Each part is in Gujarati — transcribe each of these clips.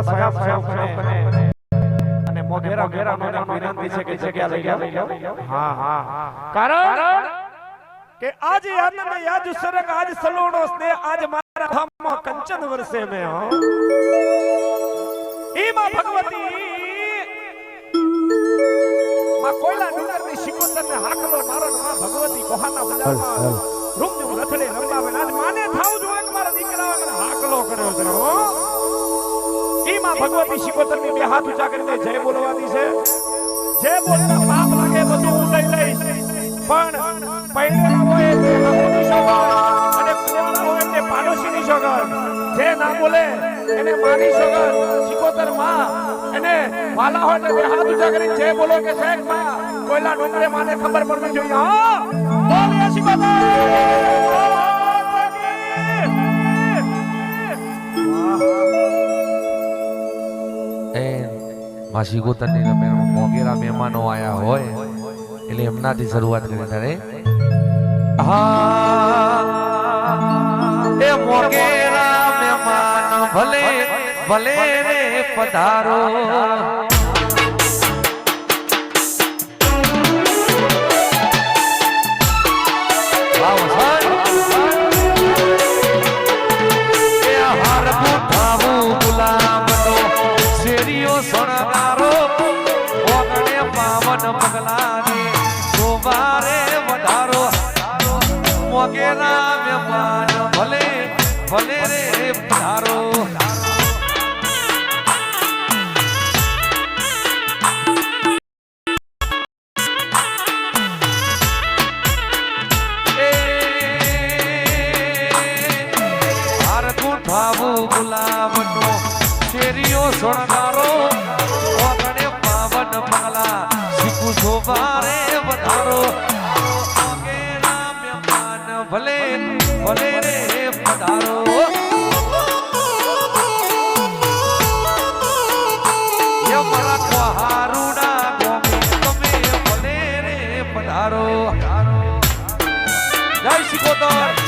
બધા સ્વયંસેવકોને અને મોગેરા મોગેરાનો વિનંતી છે કે જગ્યા લઈ જાઓ હા હા. હા કારણ કે આજ આનંદ યાદ સરગ આજ સલોણો સ્નેહ આજ મારા ધામમાં કંચન વર્ષે મે હો. ઈ માં ભગવતી ડુંગરની શિકોતર ને હાકલો મારો માં ભગવતી કોહાના બજારમાં. ઈ શિકોતર ભગવતી બે હાથ ઊંચા કરીને જય બોલવાની છે. જે બોલતા પાપ લાગે બધું હું લઈ લઈશ પણ પૈણેલા હોય તે હકુની સોગંદ અને કુંવારા હોય તે પાડોશીની શોગર જે ના બોલે એને માની શોગર શિકોતરમાં એને વાલા હોય તો બે હાથ ઊંચા કરીને જય બોલો કે શેખમાં. કોઈલા ડુંગરે માને ખબર પડવી જોઈએ. હા, બોલીએ શિકોતર એ માસી ગોતરની મોગેરા મહેમાનો આયા હોય, એટલે એમનાથી શરૂઆત કરી તારે હા, એ મોગેરા મહેમાનો ભલે ભલે રે પધારો. પાવન પગલાને સોવારે વધારો. મોગેરા મહેમાન ભલે ભલે રે ગુઠાવું ગુલાબનો શેરીઓ સોનારો શોભારે વધારો. મોગેરા મહેમાન ભલે ભલે ભલે રે પધારો. જય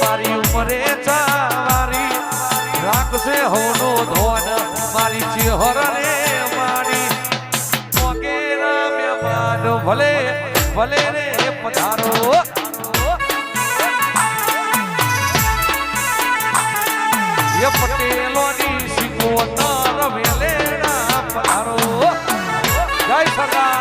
મારી ઉમરે ચાવારી રાખશે હોનો ધોન મારી ચેહર રે મારી વગેરા મહેમાન ભલે ભલે રે પધારો. એ પટેલોની શીખોતર મેલેડા પધારો જય સરદાર.